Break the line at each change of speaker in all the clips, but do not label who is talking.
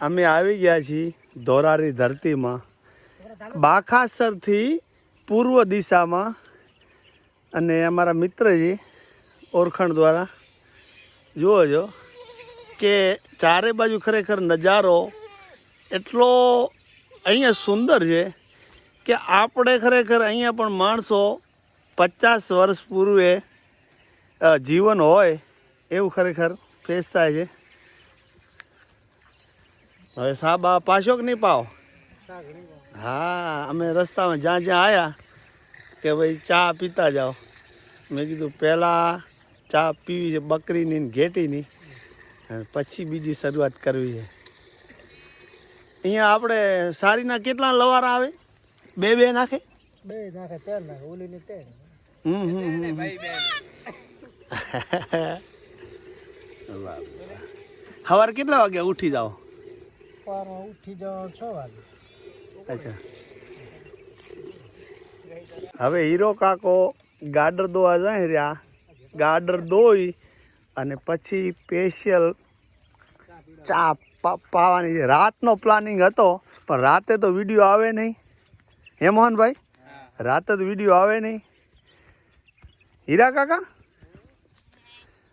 અમે આવી ગયા છીએ ધોરારી ધરતીમાં. બાખાસરથી પૂર્વ દિશામાં અને અમારા મિત્રજી ઓરખણ દ્વારા જુઓ છો કે ચારે બાજુ ખરેખર નજારો એટલો અહીંયા સુંદર છે કે આપણે ખરેખર અહીંયા પણ માણસો પચાસ વર્ષ પૂર્વે જીવન હોય એવું ખરેખર ફેસ થાય છે. હવે સાબા પાછો કે નહીં પાવ હા અમે રસ્તામાં જ્યાં જ્યાં આવ્યા કે ભાઈ ચા પીતા જાઓ. મેં કીધું પહેલાં ચા પીવી છે બકરીની ને ઘેટીની. અને પછી બીજી શરૂઆત કરવી છે. અહીંયા આપણે સારીના કેટલા લવારા આવે? બે બે નાખે?
બે નાખે તેર નાખે ઓલી ની તેલ
હમ હમ હમ. સવાર કેટલા વાગે ઉઠી જાઓ?
પારમાં ઉઠી જાવ છ વાગે.
અચ્છા. હવે હીરો કાકો ગાડર દોવા જાય રહ્યા. ગાડર દોઈ અને પછી સ્પેશિયલ ચા પાવાની રાતનો પ્લાનિંગ હતો, પણ રાતે તો વીડિયો આવે નહીં. હે મોહનભાઈ? રાતે તો વીડિયો આવે નહીં. હીરા કાકા?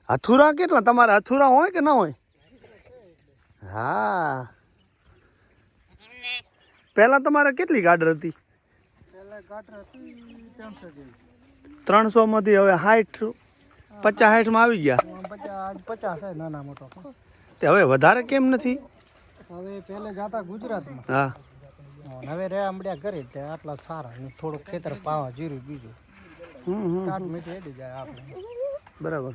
હથુરા કેટલા? તમારે હથુરા હોય કે ના હોય? હા. પહેલાં તમારે કેટલી ગાડર હતી?
ત્રણસો
માંથી હવે સાઠ પચાસ સાઠમાં આવી ગયા?
નાના મોટો
તે હવે વધારે કેમ નથી?
હવે પહેલે જાતા ગુજરાતમાં
હા.
હવે રે આમડ્યા ઘરે તે આટલા સારા ને થોડુંક ખેતર પાવા જીરું બીજું
હમ હમ.
હેડી જાય આપણે
બરાબર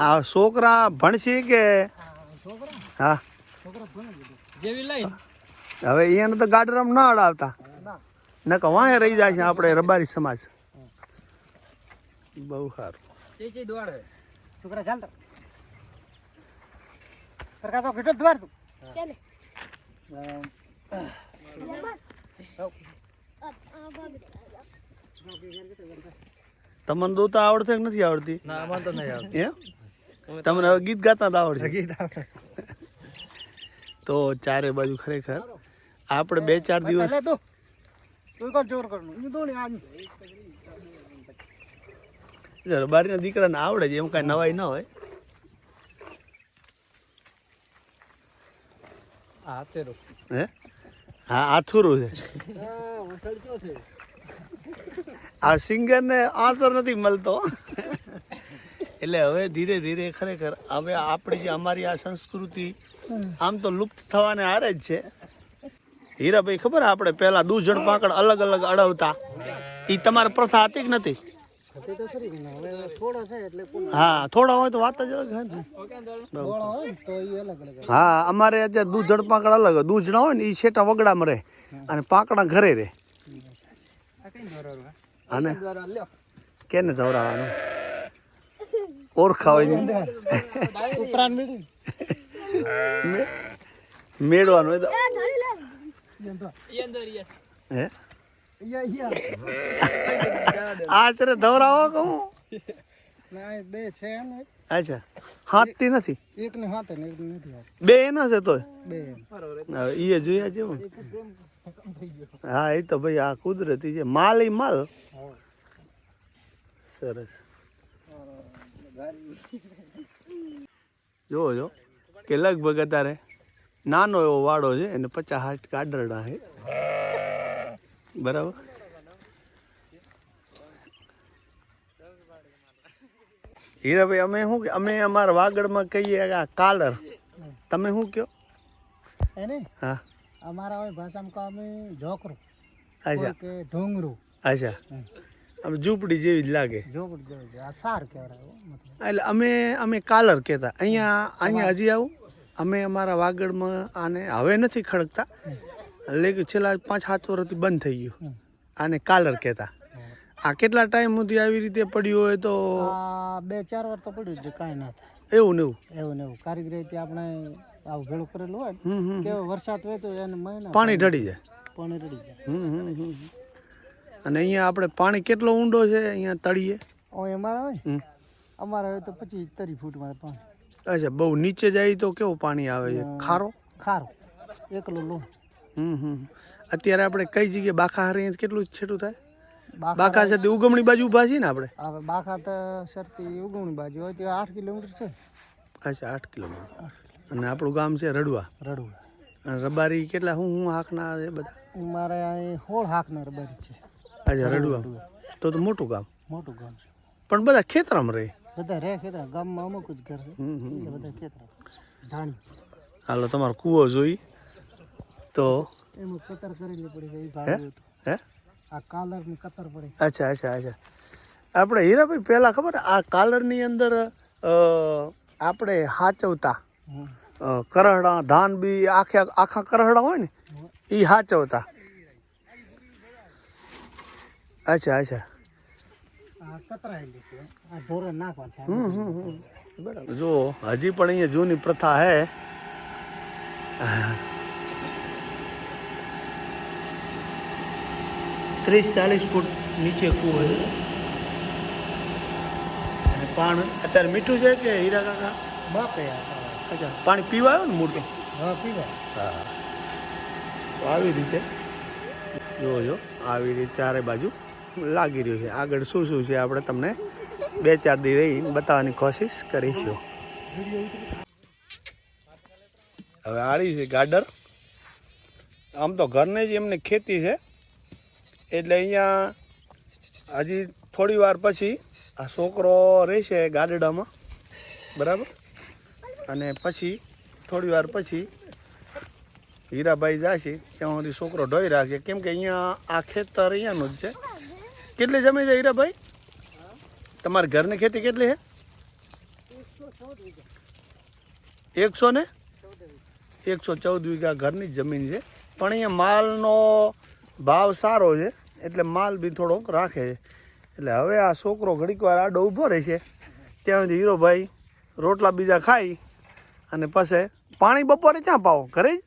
આ છોકરા ભણશે કે? હા.
છોકરા ભણી જેવી લઈ
હવે એને તો ગાડરમ ના અડાવતા.
ના
કે વાંહે રહી જાય છે આપણે રબારી સમાજ. બહુ સારું.
દોડે છોકરા ચાલતા સરકાર તો દ્વાર તું.
તમને દોતા આવડશે કે નથી આવડતી?
ના અમાર તો નહીં આવતું
તમને હવે ગીત ગાતા તો આવડશે.
ગીત આવડે.
તો ચારે બાજુ ખરેખર. આપણે બે ચાર દિવસ
બારીના તું. તું કોણ ચોર કરનું? ઈ દોણી આજ
રબારીના દીકરાને આવડે છે એમ કાંઈ નવાઈ ના હોય.
હા
હે? હા આથુરું છે.
હા વસળ ક્યો છે.
આ સિંગરને આન્સર નથી મળતો. એટલે હવે ધીરે ધીરે ખરેખર હવે આપણી જે અમારી આ સંસ્કૃતિ આમ તો લુપ્ત થવાને હારે જ છે. હીરાભાઈ ખબર આપણે પહેલા દૂધજણ પાકડ અલગ અલગ અડવતા? એ તમારે પ્રથા હતી કે નથી?
તે તો ખરી ને હવે થોડો છે એટલે કુલ
હા થોડા હોય તો વાત જ અલગ છે ને
થોડો હોય ને. તો ઈ અલગ અલગ
હા અમારે અત્યારે દૂધજણ પાકડ અલગ દૂધ ના હોય ને એ છેટા વગડામાં રહે અને પાકડા ઘરે રહે.
આ કઈ દોરવાનું
અને? કેને ધવરાવાનું? ઓળખા હોય મેળવાનું હોય તો હે? આશરે ધવરાવો કહું
બે છે ને
અચ્છા. હાથથી નથી?
એક ને હાથે ને એક નથી
બે એના છે તોય?
બે.
હવે ઈ જોયા જેવું હા એ તો ભાઈ આ કુદરતી છે. માલ એ માલ. સરસ. જોવો જો. કે લગભગ અત્યારે નાનો એવો વાડો છે એને પચાસ હાથ કાઢરડા છે. બરાબર? હીરાભાઈ અમે શું અમે અમારા વાગડમાં કહીએ આ કાલર. તમે શું કહો?
એને?
હા.
અમારા ભાષામાં કહો અમે ઢોકરું.
અચ્છા.
કે ઢોંગરું.
અચ્છા. આમ ઝૂંપડી જેવી જ લાગે.
ઝોકડ જેવું છે આ સાર કહેવાય
એટલે અમે અમે કાલર કહેતા. અહીંયા અહીંયા હજી આવું. અમે અમારા વાગડમાં આને હવે નથી ખડકતા. એટલે છેલ્લા પાંચ સાત વર્ષથી બંધ થઈ ગયું. આને કાલર કહેતા. આ કેટલા ટાઈમ સુધી આવી રીતે પડ્યું હોય તો?
આ બે ચાર વાર તો પડ્યું છે કાંઈ ના થાય.
એવું ને એવું?
એવું ને એવું. કારીગરી આપણે આવું ભેળું કરેલું હોય કે વરસાદ હોય તો એને મહિના
પાણી ઢળી જાય.
પાણી રડી જાય.
અને અહીંયા આપણે પાણી કેટલો ઊંડો છે? અહીંયા તળીએ.
અમારા હોય અમારા હોય તો પચીસ ત્રીસ ફૂટ મારે પાણી.
અચ્છા બહુ નીચે જાય તો કેવું પાણી આવે છે? ખારો?
ખારો. એકલો લો.
હમ હમ અત્યારે આપણે કઈ જગ્યાએ બાખા હારી કેટલું છેટું થાય? બાખા સાથે ઉગમણી બાજુ ઊભા છીએ ને આપણે?
હવે બાકા તો સરતી ઉગવણી બાજુ હોય તો આઠ કિલોમીટર છે.
અચ્છા આઠ કિલોમીટર. અને આપણું ગામ છે રડવા.
રડવા.
અને રબારી કેટલા હું હું હાંકના છે બધા?
મારે અહીં હોળ હાકના રબારી છે.
અચ્છા રડવા. તો તો મોટું ગામ.
મોટું ગામ છે.
પણ બધા ખેતરામાં રહે.
બધા રહે ખેતરા ગામમાં અમુક જ ઘર છે. બધા ખેતરા જાણી
હાલો તમારો કૂવો જોઈ. તો
એમાં કતર કરેલી પડી ગઈ
હે?
આ કાલરની કતર પડી
અચ્છા અચ્છા અચ્છા. આપણે હીરાભાઈ પહેલાં ખબર? આ કાલરની અંદર આપણે હાચવતા. કરહડા ધાન બી આખા આખા કરહડા હોય ને એ હાચવતા અચ્છા અચ્છા
આ કતરાયેલી છે આ ઢોરે નાખવા થાય
હમ હમ હમ. અચ્છા જો હજી પણ અહીંયા જૂની પ્રથા હે. ત્રીસ ચાલીસ ફૂટ નીચે કૂવો અને પાણી અત્યારે મીઠું છે કે હીરા કાકા?
બાપે
અચ્છા પાણી પીવા આવ્યો ને મોટું
હા પીવાય
હા. તો આવી રીતે. જો જો આવી રીતે ચારે બાજુ. લાગી રહ્યું છે. આગળ શું શું છે આપણે તમને બે ચાર દી રહી બતાવવાની કોશિશ કરીશું. હવે આડી છે ગાડર. આમ તો ઘરને જ એમને ખેતી છે. એટલે અહીંયા હજી થોડી વાર પછી આ છોકરો રહેશે ગાડડામાં. બરાબર? અને પછી થોડી વાર પછી હીરાભાઈ જશે. ત્યાં સુધી છોકરો ઢોઈ રાખે. કેમ કે અહીંયા આ ખેતર અહીંયાનું જ છે. કેટલી જમીન છે હીરાભાઈ? તમારા ઘરની ખેતી કેટલી છે? એકસો ને? એકસો ચૌદ વીઘા ઘરની જમીન છે. પણ અહીંયા માલનો ભાવ સારો છે, એટલે માલ બી થોડોક રાખે છે. એટલે હવે આ છોકરો ઘડીક વાર આડો ઊભો રહેશે ત્યાં સુધી હીરોભાઈ રોટલા બીજા ખાઈ અને પછી પાણી બપોરે ક્યાં પાવો? ઘરે જ?